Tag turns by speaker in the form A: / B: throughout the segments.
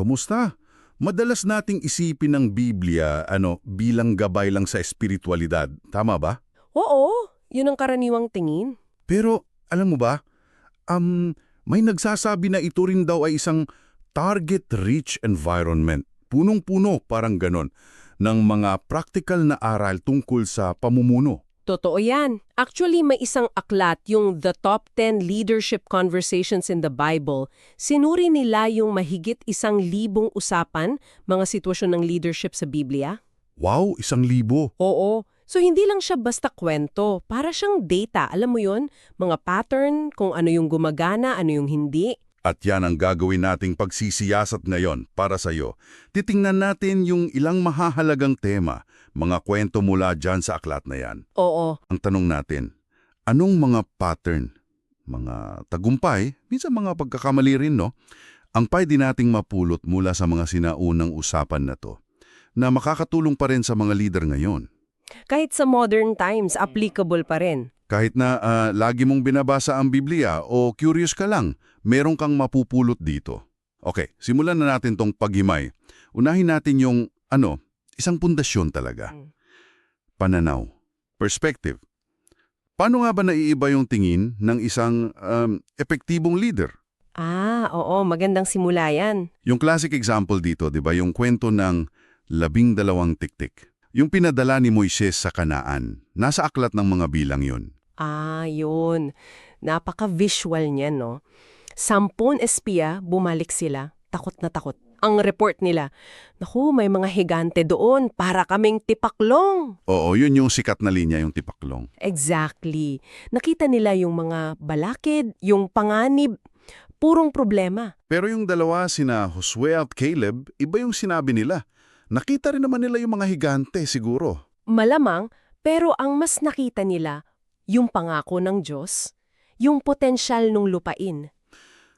A: Kumusta? Madalas nating isipin ng Biblia ano, bilang gabay lang sa espiritualidad. Tama ba?
B: Oo, yun ang karaniwang tingin.
A: Pero, alam mo ba, um, may nagsasabi na ito rin daw ay isang target-rich environment. Punong-puno, parang ganon, ng mga practical na aral tungkol sa pamumuno.
B: Totoo yan. Actually, may isang aklat, yung The Top 10 Leadership Conversations in the Bible. Sinuri nila yung mahigit isang libong usapan, mga sitwasyon ng leadership sa Biblia.
A: Wow, isang libo.
B: Oo. So, hindi lang siya basta kwento. Para siyang data. Alam mo yon Mga pattern, kung ano yung gumagana, ano yung hindi.
A: At yan ang gagawin nating pagsisiyasat ngayon para sa iyo. Titingnan natin yung ilang mahahalagang tema, mga kwento mula dyan sa aklat na yan.
B: Oo.
A: Ang tanong natin, anong mga pattern, mga tagumpay, minsan mga pagkakamali rin, no? Ang pwede nating mapulot mula sa mga sinaunang usapan na to, na makakatulong pa rin sa mga leader ngayon.
B: Kahit sa modern times, applicable pa rin.
A: Kahit na ah, lagi mong binabasa ang Biblia o curious ka lang, meron kang mapupulot dito. Okay, simulan na natin tong paghimay. Unahin natin yung, ano, isang pundasyon talaga.
B: Mm.
A: Pananaw. Perspective. Paano nga ba naiiba yung tingin ng isang um, epektibong leader?
B: Ah, oo. Magandang simula yan.
A: Yung classic example dito, di ba, yung kwento ng labing dalawang tiktik. Yung pinadala ni Moises sa kanaan. Nasa aklat ng mga bilang yun.
B: Ah, yun. Napaka-visual niya, no? Sampun espiya, bumalik sila. Takot na takot. Ang report nila, Naku, may mga higante doon. Para kaming tipaklong.
A: Oo, yun yung sikat na linya, yung tipaklong.
B: Exactly. Nakita nila yung mga balakid, yung panganib. Purong problema.
A: Pero yung dalawa, sina Josue at Caleb, iba yung sinabi nila. Nakita rin naman nila yung mga higante, siguro.
B: Malamang, pero ang mas nakita nila, yung pangako ng Diyos, yung potensyal ng lupain.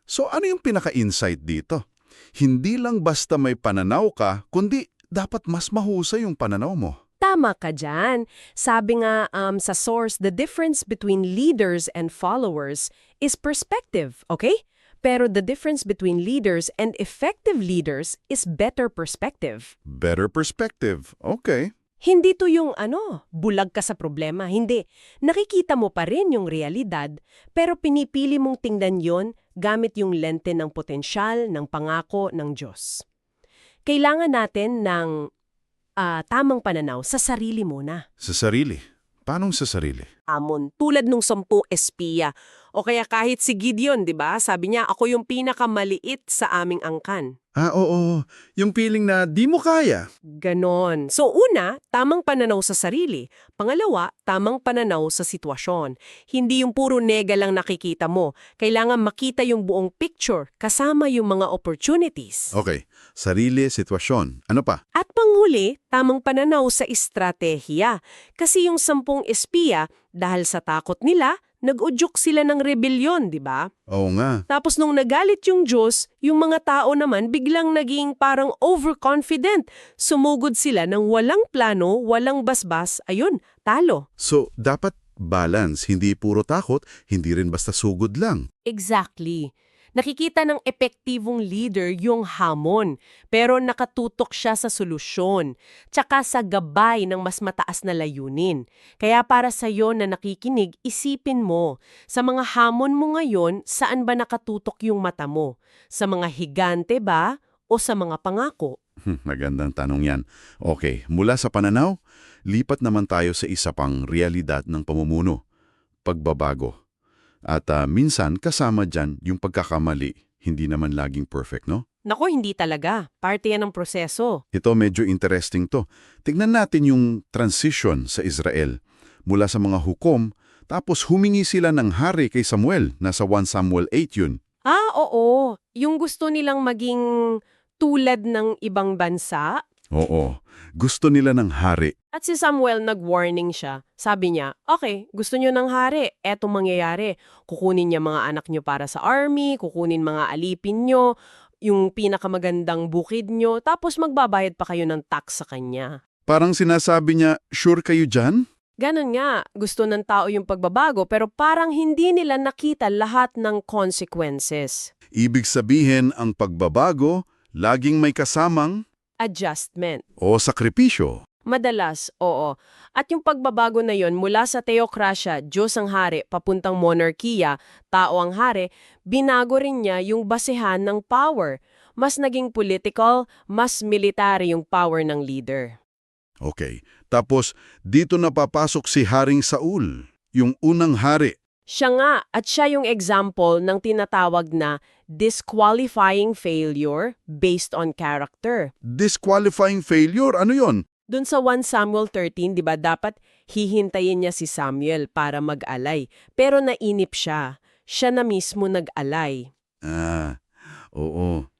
A: So ano yung pinaka-insight dito? Hindi lang basta may pananaw ka, kundi dapat mas mahusay yung pananaw mo.
B: Tama ka dyan. Sabi nga um, sa source, the difference between leaders and followers is perspective, okay? Pero the difference between leaders and effective leaders is better perspective.
A: Better perspective. Okay.
B: Hindi to yung ano, bulag ka sa problema. Hindi. Nakikita mo pa rin yung realidad, pero pinipili mong tingnan yon gamit yung lente ng potensyal, ng pangako ng Diyos. Kailangan natin ng ah, tamang pananaw sa sarili muna.
A: Sa sarili. Paanong sa sarili?
B: Amon, tulad nung sampu espiya. O kaya kahit si Gideon, di ba? Sabi niya, ako yung pinakamaliit sa aming angkan.
A: Ah, oo. Yung feeling na di mo kaya.
B: Ganon. So una, tamang pananaw sa sarili. Pangalawa, tamang pananaw sa sitwasyon. Hindi yung puro nega lang nakikita mo. Kailangan makita yung buong picture kasama yung mga opportunities.
A: Okay. Sarili, sitwasyon. Ano pa?
B: At panghuli, tamang pananaw sa estratehiya. Kasi yung sampung espiya, dahil sa takot nila, nag-udyok sila ng rebelyon, di ba?
A: Oo nga.
B: Tapos nung nagalit yung Diyos, yung mga tao naman biglang naging parang overconfident. Sumugod sila ng walang plano, walang basbas, ayun, talo.
A: So, dapat balance. Hindi puro takot, hindi rin basta sugod lang.
B: Exactly. Nakikita ng epektibong leader yung hamon, pero nakatutok siya sa solusyon, tsaka sa gabay ng mas mataas na layunin. Kaya para sa iyo na nakikinig, isipin mo, sa mga hamon mo ngayon, saan ba nakatutok yung mata mo? Sa mga higante ba o sa mga pangako?
A: Hmm, Magandang tanong yan. Okay, mula sa pananaw, lipat naman tayo sa isa pang realidad ng pamumuno, pagbabago. At ah, minsan kasama dyan yung pagkakamali, hindi naman laging perfect, no?
B: Nako, hindi talaga. Parte yan ng proseso.
A: Ito medyo interesting to. Tignan natin yung transition sa Israel mula sa mga hukom, tapos humingi sila ng hari kay Samuel, nasa 1 Samuel 8 yun.
B: Ah, oo. Yung gusto nilang maging tulad ng ibang bansa.
A: Oo, gusto nila ng hari.
B: At si Samuel nag-warning siya. Sabi niya, okay, gusto niyo ng hari, eto mangyayari. Kukunin niya mga anak niyo para sa army, kukunin mga alipin niyo, yung pinakamagandang bukid niyo, tapos magbabayad pa kayo ng tax sa kanya.
A: Parang sinasabi niya, sure kayo dyan?
B: Ganon nga, gusto ng tao yung pagbabago pero parang hindi nila nakita lahat ng consequences.
A: Ibig sabihin, ang pagbabago, laging may kasamang
B: Adjustment.
A: o sakripisyo.
B: Madalas, oo. At yung pagbabago na yon mula sa teokrasya, Diyos ang hari, papuntang monarkiya, tao ang hari, binago rin niya yung basehan ng power. Mas naging political, mas military yung power ng leader.
A: Okay. Tapos, dito napapasok si Haring Saul, yung unang hari.
B: Siya nga, at siya yung example ng tinatawag na disqualifying failure based on character.
A: Disqualifying failure, ano yon?
B: Doon sa 1 Samuel 13, di ba, dapat hihintayin niya si Samuel para mag-alay. Pero nainip siya. Siya na mismo nag-alay.
A: Ah, oo.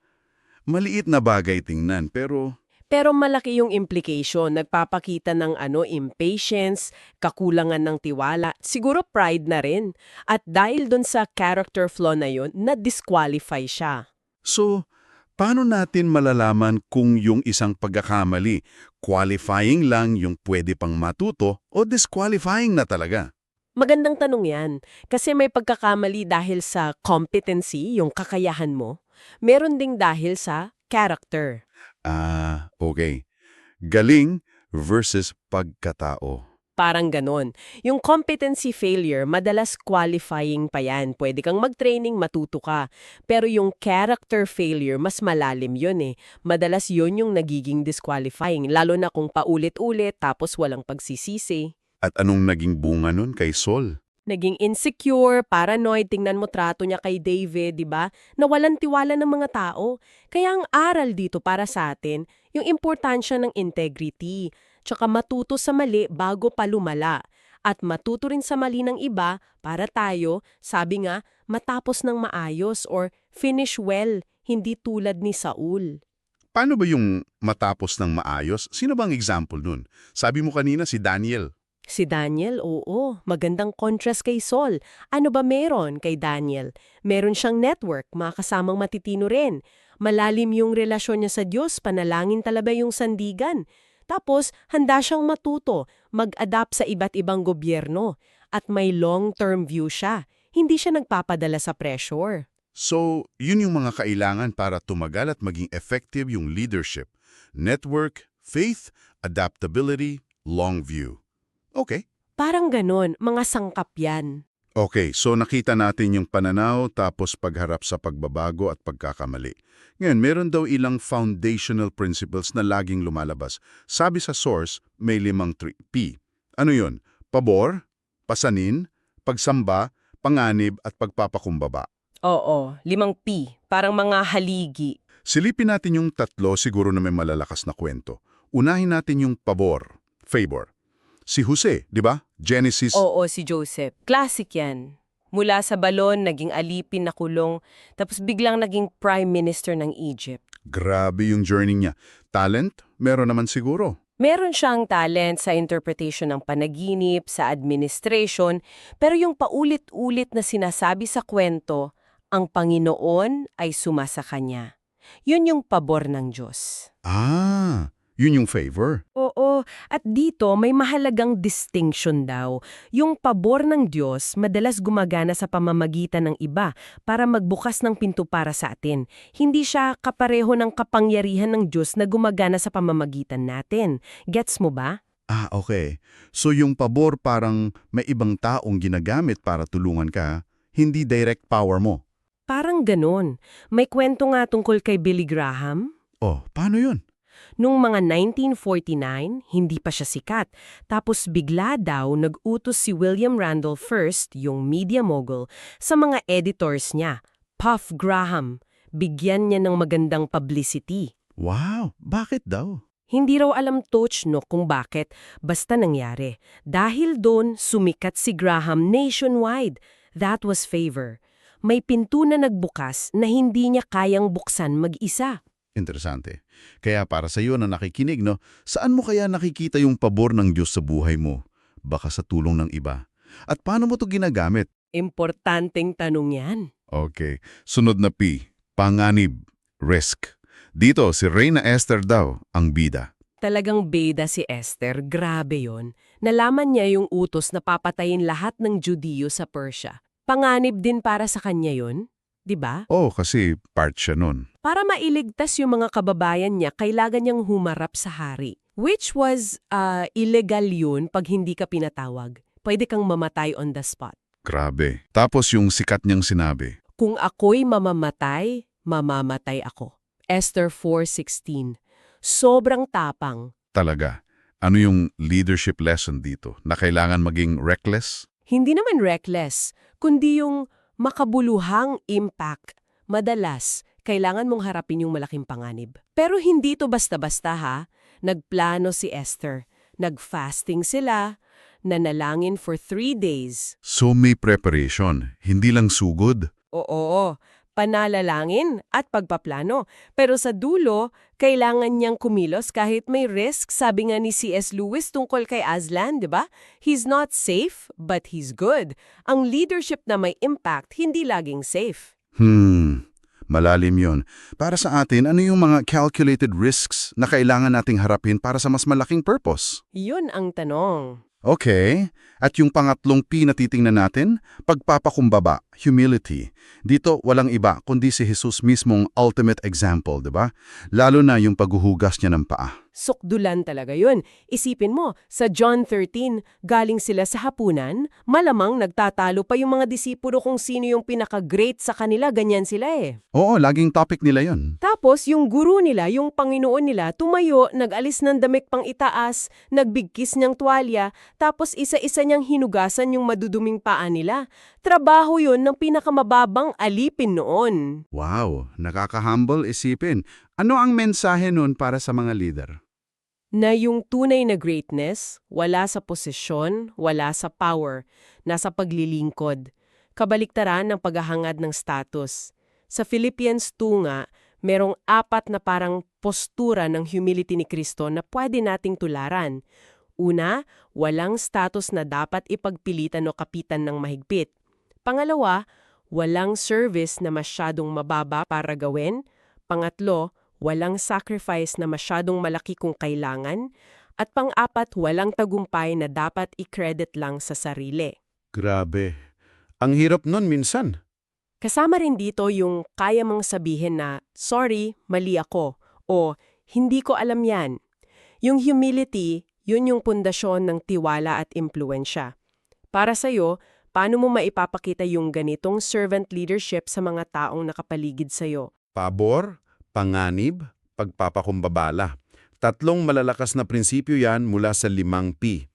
A: Maliit na bagay tingnan, pero
B: Pero malaki yung implication, nagpapakita ng ano, impatience, kakulangan ng tiwala, siguro pride na rin. At dahil doon sa character flaw na yun, na-disqualify siya.
A: So, paano natin malalaman kung yung isang pagkakamali, qualifying lang yung pwede pang matuto o disqualifying na talaga?
B: Magandang tanong yan. Kasi may pagkakamali dahil sa competency, yung kakayahan mo. Meron ding dahil sa character.
A: Ah, okay. Galing versus pagkatao.
B: Parang ganon. Yung competency failure, madalas qualifying pa yan. Pwede kang mag-training, matuto ka. Pero yung character failure, mas malalim yun eh. Madalas yun yung nagiging disqualifying, lalo na kung paulit-ulit tapos walang pagsisisi.
A: At anong naging bunga nun kay Saul?
B: Naging insecure, paranoid, tingnan mo trato niya kay David, di ba? Nawalan tiwala ng mga tao. Kaya ang aral dito para sa atin, yung importansya ng integrity, tsaka matuto sa mali bago pa lumala. At matuto rin sa mali ng iba para tayo, sabi nga, matapos ng maayos or finish well, hindi tulad ni Saul.
A: Paano ba yung matapos ng maayos? Sino bang example nun? Sabi mo kanina si Daniel.
B: Si Daniel, oo, magandang contrast kay Saul. Ano ba meron kay Daniel? Meron siyang network, mga kasamang matitino rin. Malalim yung relasyon niya sa Diyos, panalangin talaga yung sandigan. Tapos, handa siyang matuto, mag-adapt sa iba't ibang gobyerno. At may long-term view siya. Hindi siya nagpapadala sa pressure.
A: So, yun yung mga kailangan para tumagal at maging effective yung leadership. Network, faith, adaptability, long view. Okay.
B: Parang ganon, mga sangkap yan.
A: Okay, so nakita natin yung pananaw tapos pagharap sa pagbabago at pagkakamali. Ngayon, meron daw ilang foundational principles na laging lumalabas. Sabi sa source, may limang 3P. Ano yun? Pabor, pasanin, pagsamba, panganib at pagpapakumbaba.
B: Oo, limang P, parang mga haligi.
A: Silipin natin yung tatlo siguro na may malalakas na kwento. Unahin natin yung pabor, favor. Si Jose, di ba? Genesis.
B: Oo, si Joseph. Classic yan. Mula sa balon, naging alipin na kulong, tapos biglang naging prime minister ng Egypt.
A: Grabe yung journey niya. Talent? Meron naman siguro.
B: Meron siyang talent sa interpretation ng panaginip, sa administration, pero yung paulit-ulit na sinasabi sa kwento, ang Panginoon ay sumasa kanya. Yun yung pabor ng Diyos.
A: Ah, yun yung favor.
B: Oo, at dito may mahalagang distinction daw. Yung pabor ng Diyos madalas gumagana sa pamamagitan ng iba para magbukas ng pinto para sa atin. Hindi siya kapareho ng kapangyarihan ng Diyos na gumagana sa pamamagitan natin. Gets mo ba?
A: Ah, okay. So yung pabor parang may ibang taong ginagamit para tulungan ka, hindi direct power mo.
B: Parang ganon. May kwento nga tungkol kay Billy Graham.
A: Oh, paano yun?
B: Noong mga 1949, hindi pa siya sikat. Tapos bigla daw nag-utos si William Randolph First, yung media mogul, sa mga editors niya, Puff Graham. Bigyan niya ng magandang publicity.
A: Wow, bakit daw?
B: Hindi raw alam Toch no kung bakit, basta nangyari. Dahil doon, sumikat si Graham nationwide. That was favor. May pinto na nagbukas na hindi niya kayang buksan mag-isa.
A: Interesante. Kaya para sa iyo na nakikinig, no, saan mo kaya nakikita yung pabor ng Diyos sa buhay mo? Baka sa tulong ng iba. At paano mo to ginagamit?
B: Importanteng tanong yan.
A: Okay. Sunod na P. Panganib. Risk. Dito, si Reyna Esther daw, ang bida.
B: Talagang beda si Esther, grabe yon. Nalaman niya yung utos na papatayin lahat ng Judiyo sa Persia. Panganib din para sa kanya yon. Di ba?
A: Oh, kasi part siya nun.
B: Para mailigtas yung mga kababayan niya, kailangan niyang humarap sa hari. Which was uh, illegal yun pag hindi ka pinatawag. Pwede kang mamatay on the spot.
A: Grabe. Tapos yung sikat niyang sinabi,
B: Kung ako'y mamamatay, mamamatay ako. Esther 4.16 Sobrang tapang.
A: talaga, ano yung leadership lesson dito? Na kailangan maging reckless?
B: Hindi naman reckless, kundi yung makabuluhang impact. Madalas, kailangan mong harapin yung malaking panganib. Pero hindi to basta-basta ha. Nagplano si Esther. Nag-fasting sila, nanalangin for three days.
A: So may preparation, hindi lang sugod.
B: Oo, panalalangin at pagpaplano. Pero sa dulo, kailangan niyang kumilos kahit may risk, sabi nga ni C.S. Lewis tungkol kay Aslan, di ba? He's not safe, but he's good. Ang leadership na may impact, hindi laging safe.
A: Hmm, malalim yon. Para sa atin, ano yung mga calculated risks na kailangan nating harapin para sa mas malaking purpose?
B: Yun ang tanong.
A: Okay. At yung pangatlong P na titingnan natin, pagpapakumbaba, humility. Dito, walang iba kundi si Jesus mismong ultimate example, di ba? Lalo na yung paghuhugas niya ng paa.
B: Sukdulan talaga yun. Isipin mo, sa John 13, galing sila sa hapunan, malamang nagtatalo pa yung mga disipulo kung sino yung pinaka-great sa kanila, ganyan sila eh.
A: Oo, laging topic nila yon.
B: Tapos, yung guru nila, yung Panginoon nila, tumayo, nag-alis ng damit pang itaas, nagbigkis niyang tuwalya, tapos isa-isa niyang hinugasan yung maduduming paa nila. Trabaho yun ng pinakamababang alipin noon.
A: Wow, nakaka-humble isipin. Ano ang mensahe nun para sa mga leader?
B: Na yung tunay na greatness, wala sa posisyon, wala sa power, nasa paglilingkod. Kabaliktaran ng paghahangad ng status. Sa Philippians 2 nga, merong apat na parang postura ng humility ni Kristo na pwede nating tularan. Una, walang status na dapat ipagpilitan o kapitan ng mahigpit. Pangalawa, walang service na masyadong mababa para gawin. Pangatlo, walang sacrifice na masyadong malaki kung kailangan. At pang-apat, walang tagumpay na dapat i-credit lang sa sarili.
A: Grabe. Ang hirap nun minsan.
B: Kasama rin dito yung kaya mong sabihin na, sorry, mali ako, o hindi ko alam yan. Yung humility, yun yung pundasyon ng tiwala at impluensya. Para sa'yo, paano mo maipapakita yung ganitong servant leadership sa mga taong nakapaligid sa'yo?
A: Pabor, panganib, pagpapakumbabala. Tatlong malalakas na prinsipyo yan mula sa limang P.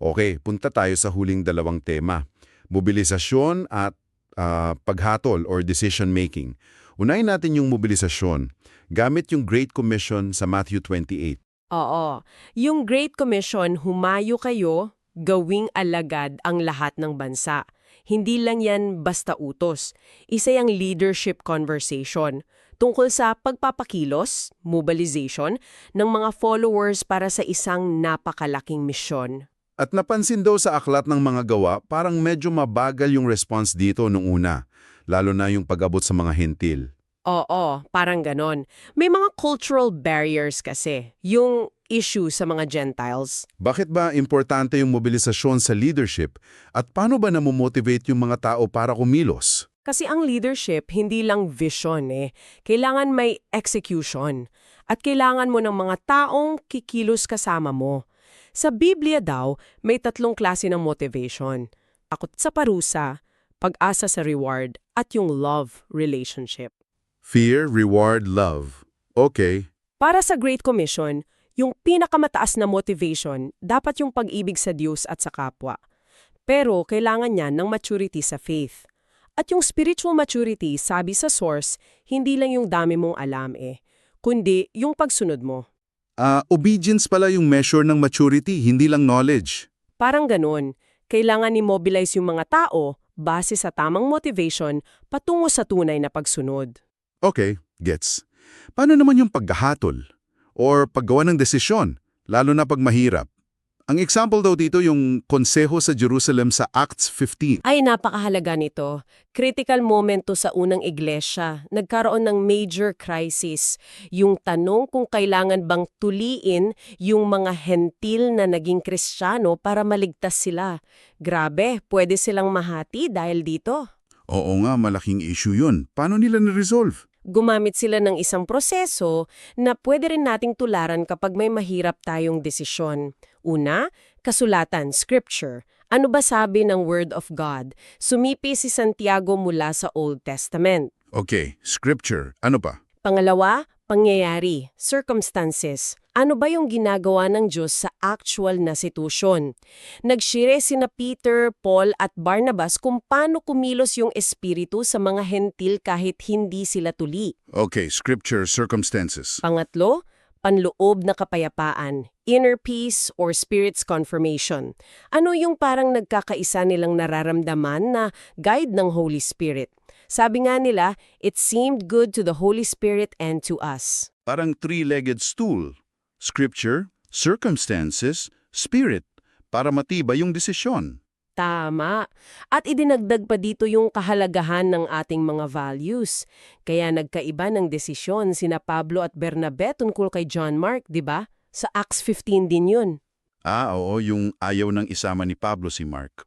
A: Okay, punta tayo sa huling dalawang tema. Mobilisasyon at ah, paghatol or decision making. Unahin natin yung mobilisasyon. Gamit yung Great Commission sa Matthew 28.
B: Oo. Yung Great Commission, humayo kayo, gawing alagad ang lahat ng bansa. Hindi lang yan basta utos. Isa yung leadership conversation tungkol sa pagpapakilos, mobilization, ng mga followers para sa isang napakalaking misyon.
A: At napansin daw sa aklat ng mga gawa, parang medyo mabagal yung response dito nung una, lalo na yung pag-abot sa mga hentil.
B: Oo, parang ganon. May mga cultural barriers kasi. Yung issue sa mga Gentiles.
A: Bakit ba importante yung mobilisasyon sa leadership at paano ba namomotivate yung mga tao para kumilos?
B: Kasi ang leadership, hindi lang vision eh. Kailangan may execution. At kailangan mo ng mga taong kikilos kasama mo. Sa Biblia daw, may tatlong klase ng motivation. Akot sa parusa, pag-asa sa reward, at yung love relationship.
A: Fear, reward, love. Okay.
B: Para sa Great Commission, yung pinakamataas na motivation, dapat yung pag-ibig sa Diyos at sa kapwa. Pero kailangan niya ng maturity sa faith. At yung spiritual maturity, sabi sa source, hindi lang yung dami mong alam eh, kundi yung pagsunod mo.
A: Ah, obedience pala yung measure ng maturity, hindi lang knowledge.
B: Parang ganun, kailangan i-mobilize yung mga tao base sa tamang motivation patungo sa tunay na pagsunod.
A: Okay, gets. Paano naman yung paghahatol? Or paggawa ng desisyon, lalo na pag mahirap? Ang example daw dito yung konseho sa Jerusalem sa Acts 15.
B: Ay, napakahalaga nito. Critical moment to sa unang iglesia. Nagkaroon ng major crisis. Yung tanong kung kailangan bang tuliin yung mga hentil na naging kristyano para maligtas sila. Grabe, pwede silang mahati dahil dito.
A: Oo nga, malaking issue yun. Paano nila na-resolve?
B: Gumamit sila ng isang proseso na pwede rin nating tularan kapag may mahirap tayong desisyon. Una, kasulatan, scripture. Ano ba sabi ng Word of God? Sumipi si Santiago mula sa Old Testament.
A: Okay, scripture. Ano pa?
B: Pangalawa, pangyayari, circumstances. Ano ba yung ginagawa ng Diyos sa actual na sitwasyon? Nagshire sina Peter, Paul at Barnabas kung paano kumilos yung espiritu sa mga hentil kahit hindi sila tuli.
A: Okay, scripture, circumstances.
B: Pangatlo, panloob na kapayapaan, inner peace or spirit's confirmation. Ano yung parang nagkakaisa nilang nararamdaman na guide ng Holy Spirit? Sabi nga nila, it seemed good to the Holy Spirit and to us.
A: Parang three-legged stool. Scripture, circumstances, spirit. Para matibay yung desisyon.
B: Tama. At idinagdag pa dito yung kahalagahan ng ating mga values. Kaya nagkaiba ng desisyon sina Pablo at Bernabe tungkol kay John Mark, di ba? Sa Acts 15 din yun.
A: Ah, oo, yung ayaw ng isama ni Pablo si Mark.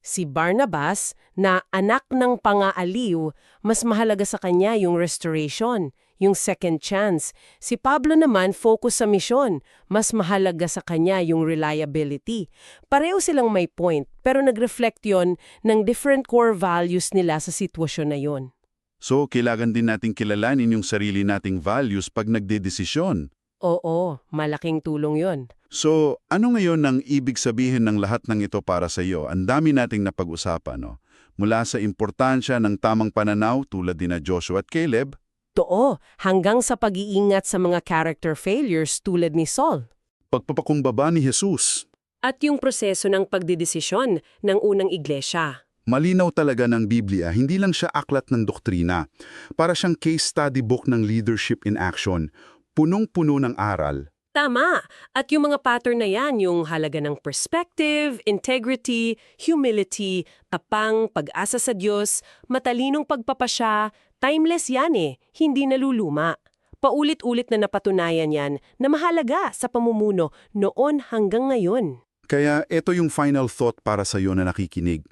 B: Si Barnabas, na anak ng pangaaliw, mas mahalaga sa kanya yung restoration, yung second chance. Si Pablo naman focus sa misyon, mas mahalaga sa kanya yung reliability. Pareho silang may point, pero nag-reflect yon ng different core values nila sa sitwasyon na yon.
A: So, kailangan din nating kilalanin yung sarili nating values pag nagdedesisyon.
B: Oo, malaking tulong yon.
A: So, ano ngayon ang ibig sabihin ng lahat ng ito para sa iyo? Ang dami nating napag-usapan, no? Mula sa importansya ng tamang pananaw tulad ni na Joshua at Caleb,
B: Too, hanggang sa pag-iingat sa mga character failures tulad ni Saul.
A: pagpapakumbaba ni Jesus.
B: At yung proseso ng pagdidesisyon ng unang iglesia.
A: Malinaw talaga ng Biblia, hindi lang siya aklat ng doktrina. Para siyang case study book ng leadership in action. Punong-puno ng aral.
B: Tama. At yung mga pattern na yan, yung halaga ng perspective, integrity, humility, tapang, pag-asa sa Diyos, matalinong pagpapasya, timeless yan eh, hindi naluluma. Paulit-ulit na napatunayan yan na mahalaga sa pamumuno noon hanggang ngayon.
A: Kaya ito yung final thought para sa iyo na nakikinig.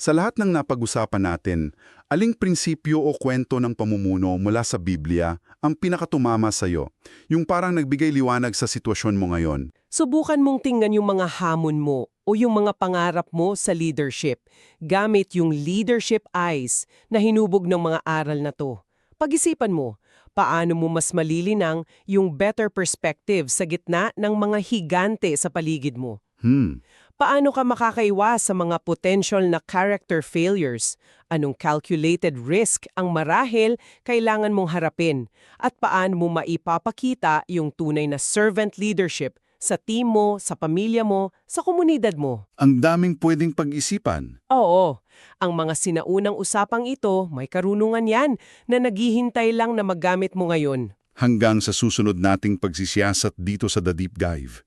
A: Sa lahat ng napag-usapan natin, aling prinsipyo o kwento ng pamumuno mula sa Biblia ang pinakatumama sa iyo? Yung parang nagbigay liwanag sa sitwasyon mo ngayon.
B: Subukan mong tingnan yung mga hamon mo o yung mga pangarap mo sa leadership gamit yung leadership eyes na hinubog ng mga aral na to. Pag-isipan mo, paano mo mas malilinang yung better perspective sa gitna ng mga higante sa paligid mo?
A: Hmm,
B: Paano ka makakaiwas sa mga potential na character failures? Anong calculated risk ang marahil kailangan mong harapin? At paano mo maipapakita yung tunay na servant leadership sa team mo, sa pamilya mo, sa komunidad mo?
A: ang daming pwedeng pag-isipan.
B: Oo, ang mga sinaunang usapang ito, may karunungan yan na naghihintay lang na magamit mo ngayon.
A: Hanggang sa susunod nating pagsisiyasat dito sa The Deep Dive.